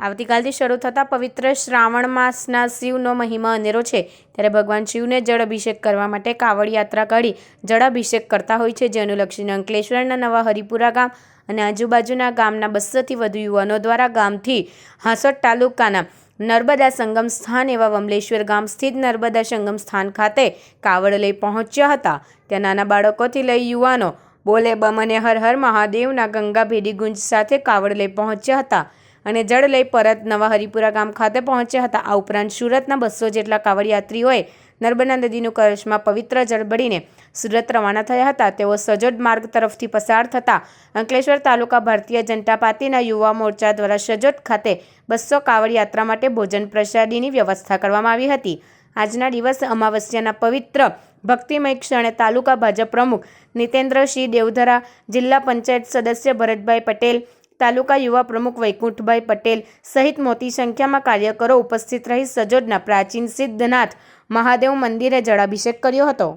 આવતીકાલથી શરૂ થતા પવિત્ર શ્રાવણ માસના શિવનો મહિમા અનેરો છે. ત્યારે ભગવાન શિવને જળ અભિષેક કરવા માટે કાવડ યાત્રા કાઢી જળ અભિષેક કરતા હોય છે જે અનુલક્ષીને અંકલેશ્વરના નવા હરિપુરા ગામ અને આજુબાજુના ગામના બસોથી વધુ યુવાનો દ્વારા ગામથી હાંસોટ તાલુકાના નર્મદા સંગમ સ્થાન એવા વમલેશ્વર ગામ સ્થિત નર્મદા સંગમ સ્થાન ખાતે કાવડ લઈ પહોંચ્યા હતા. ત્યાં નાના બાળકોથી લઈ યુવાનો બોલે બમ અને હર હર મહાદેવના ગંગા ભેડી ગુંજ સાથે કાવડ લઈ પહોંચ્યા હતા. અને જળ લઈ પરત નવા હરિપુરા ગામ ખાતે પહોંચ્યા હતા. આ ઉપરાંત સુરતના બસો જેટલા કાવડયાત્રીઓએ નર્મદા નદીનું કળશમાં પવિત્ર જળ બળીને સુરત રવાના થયા હતા. તેઓ સજોદ માર્ગ તરફથી પસાર થતા અંકલેશ્વર તાલુકા ભારતીય જનતા પાર્ટીના યુવા મોરચા દ્વારા સજોદ ખાતે બસો કાવડ યાત્રા માટે ભોજન પ્રસાદીની વ્યવસ્થા કરવામાં આવી હતી. આજના દિવસે અમાવસ્યાના પવિત્ર ભક્તિમય ક્ષણે તાલુકા ભાજપ પ્રમુખ નિતેન્દ્રસિંહ દેવધરા, જિલ્લા પંચાયત સદસ્ય ભરતભાઈ પટેલ તાલુકા યુવા પ્રમુખ વૈકુંઠભાઈ પટેલ સહિત મોટી સંખ્યામાં કાર્યકરો ઉપસ્થિત રહી સજોદના પ્રાચીન સિદ્ધનાથ મહાદેવ મંદિરે જળાભિષેક કર્યો હતો.